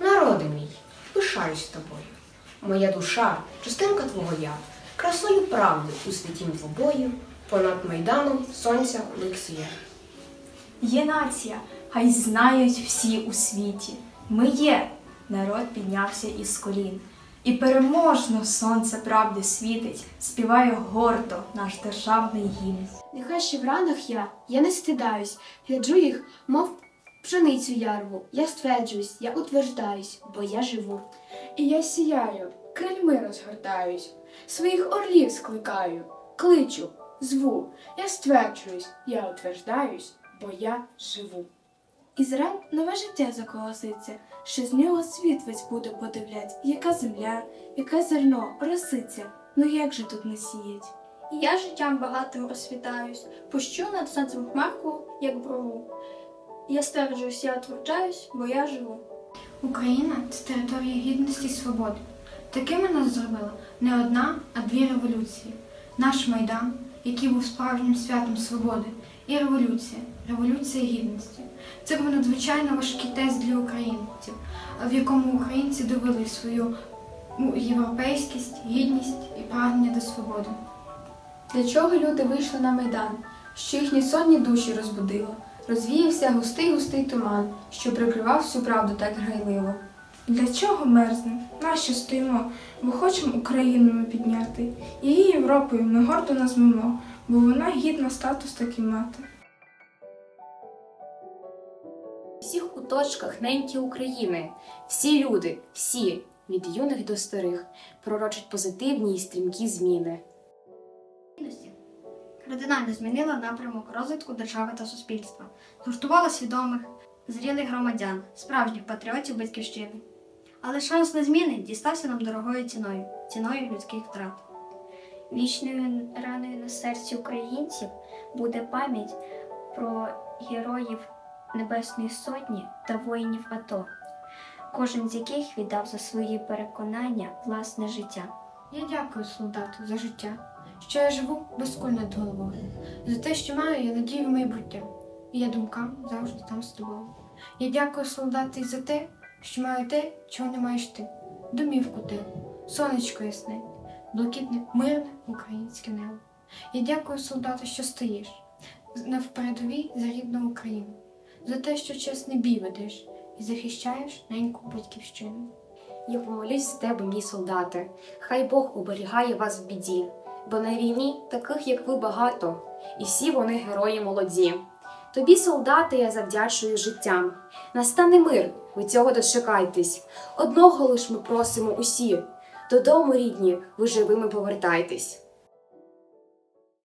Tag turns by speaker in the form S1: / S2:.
S1: Народи мій, пишаюсь тобою. Моя душа, частинка твого я, красою правди у святім двобою, понад майданом сонця лик сіє.
S2: Є нація, хай знають всі у світі. Ми є. Народ піднявся із колін. І переможно сонце правди світить, співає гордо наш державний гімн.
S3: Нехай ще в ранах я, я не стидаюсь, гляджу їх, мов пшеницю ярву. Я стверджуюсь, я утверждаюсь, бо я живу.
S4: І я сіяю, крильми розгортаюсь, своїх орлів скликаю, кличу, зву, я стверджуюсь, я утверждаюсь, бо я живу.
S2: Ізраїль нове життя заколоситься, що з нього світ весь буде подивлять, яка земля, яке зерно роситься, ну як же тут не сіять?
S5: І я життям багатим розсвітаюсь, пущу над сонцем хмарку, як брову. Я стверджуюсь, я утверджаюсь, бо я живу.
S6: Україна це територія гідності і свободи. Такими нас зробила не одна, а дві революції. Наш Майдан, який був справжнім святом свободи, і революція, революція гідності. Це був надзвичайно важкий тест для українців, в якому українці довели свою європейськість, гідність і прагнення до свободи.
S4: Для чого люди вийшли на майдан, що їхні сонні душі розбудило, розвіявся густий густий туман, що прикривав всю правду так грайливо.
S2: Для чого мерзнем? Нащо стоїмо? Бо хочемо Україну ми підняти. Її Європою ми гордо назвемо, бо вона гідна статус такий мати.
S7: У всіх куточках неньки України, всі люди, всі, від юних до старих, пророчать позитивні і стрімкі зміни.
S5: Кардинально змінила напрямок розвитку держави та суспільства, згуртувала свідомих, зрілих громадян, справжніх патріотів батьківщини. Але шанс на зміни дістався нам дорогою ціною, ціною людських втрат. Вічною раною на серці українців буде пам'ять про героїв Небесної Сотні та воїнів АТО, кожен з яких віддав за свої переконання власне життя.
S4: Я дякую солдату за життя, що я живу без куль над головою, за те, що маю я надію в майбуття, і я думкам завжди там з тобою. Я дякую солдату і за те, що маю те, чого не маєш ти, домівку тиху, сонечко ясне, блакитне, мирне українське небо. Я дякую солдату, що стоїш на передовій за рідну Україну, за те, що чесний бій ведеш і захищаєш неньку батьківщину.
S7: Я помолюсь з тебе, мій солдати, хай Бог оберігає вас в біді, бо на війні таких, як ви, багато, і всі вони герої молоді. Тобі, солдати, я завдячую життям. Настане мир, ви цього дочекайтесь. Одного лиш ми просимо усі. Додому, рідні, ви живими повертайтесь.